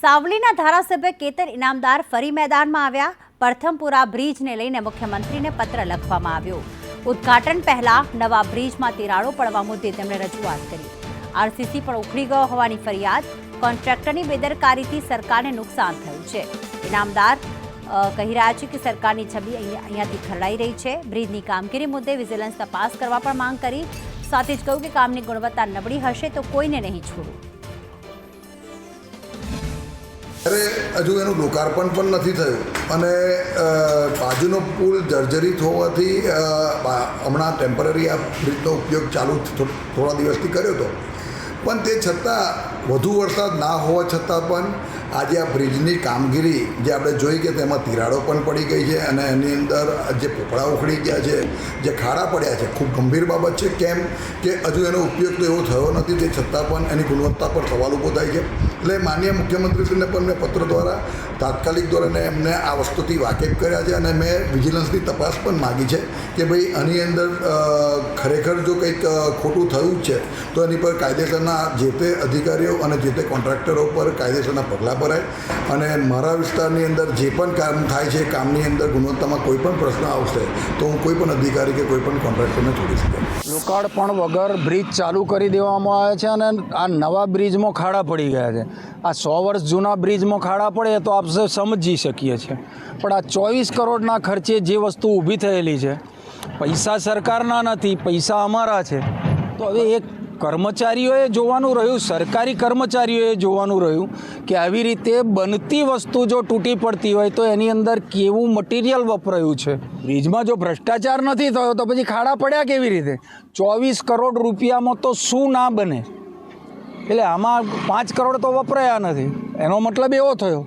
સાવલીના ધારાસભ્ય કેતન ઇનામદાર ફરી મેદાનમાં આવ્યા. પ્રથમપુરા બ્રિજને લઈને મુખ્યમંત્રીને પત્ર લખવામાં આવ્યો. ઉદ્ઘાટન પહેલા નવા બ્રિજમાં તિરાડો પડવા મુદ્દે તેમણે રજૂઆત કરી. આરસીસી પણ ઉખડી ગયો હોવાની ફરિયાદ. કોન્ટ્રાક્ટરની બેદરકારીથી સરકારને નુકસાન થયું છે. ઇનામદાર કહી રહ્યા છે કે સરકારની છબી અહીંયા- અહીંયાથી ખરડાઈ રહી છે. બ્રિજની કામગીરી મુદ્દે વિજિલન્સ તપાસ કરવા પણ માંગ કરી. સાથે જ કહ્યું કે કામની ગુણવત્તા નબળી હશે તો કોઈને નહીં છોડું. અરે હજુ એનું લોકાર્પણ પણ નથી થયું. અને બાજુનો પુલ જર્જરિત હોવાથી હમણાં ટેમ્પરરી આ બ્રિજનો ઉપયોગ ચાલુ થોડા દિવસથી કર્યો હતો પણ તે છતાં, વધુ વરસાદ ના હોવા છતાં પણ આજે આ બ્રિજની કામગીરી જે આપણે જોઈ કે તેમાં તિરાડો પણ પડી ગઈ છે અને એની અંદર જે પોપડા ઉખડી ગયા છે, જે ખાડા પડ્યા છે, ખૂબ ગંભીર બાબત છે. કેમ કે હજુ એનો ઉપયોગ તો એવો થયો નથી તે છતાં પણ એની ગુણવત્તા પર સવાલ ઊભો થાય છે. એટલે માનનીય મુખ્યમંત્રીશ્રીને પણ મેં પત્ર દ્વારા તાત્કાલિક ધોરણે એમને આ વસ્તુથી વાકેફ કર્યા છે અને મેં વિજિલન્સની તપાસ પણ માગી છે કે ભાઈ આની અંદર ખરેખર જો કંઈક ખોટું થયું છે, તો એની પર કાયદેસરના જે તે અધિકારીઓ અને જે તે કોન્ટ્રાક્ટરો પર કાયદેસરના પગલાં ભરાય અને મારા વિસ્તારની અંદર જે પણ કામ થાય છે, કામની અંદર ગુણવત્તામાં કોઈ પણ પ્રશ્ન આવશે, તો હું કોઈ પણ અધિકારી કે કોઈ પણ કોન્ટ્રાક્ટરને છોડી શકું. લોકાર્પણ વગર બ્રિજ ચાલુ કરી દેવામાં આવે છે અને આ નવા બ્રિજમાં ખાડા પડી ગયા છે. આ સો વર્ષ જૂના બ્રિજમાં ખાડા પડે તો આપણે સમજી શકીએ છીએ. પણ આ ચોવીસ કરોડના ખર્ચે જે વસ્તુ ઊભી થયેલી છે, પૈસા સરકારના નથી, પૈસા અમારા છે. તો હવે એક કર્મચારીઓએ જોવાનું રહ્યું, સરકારી કર્મચારીઓએ જોવાનું રહ્યું કે આવી રીતે બનતી વસ્તુ જો તૂટી પડતી હોય તો એની અંદર કેવું મટીરિયલ વપરાયું છે? બ્રિજમાં જો ભ્રષ્ટાચાર નથી થયો તો પછી ખાડા પડ્યા કેવી રીતે? ચોવીસ કરોડ રૂપિયામાં તો શું ના બને? એટલે આમાં પાંચ કરોડ તો વપરાયા નથી. એનો મતલબ એવો થયો.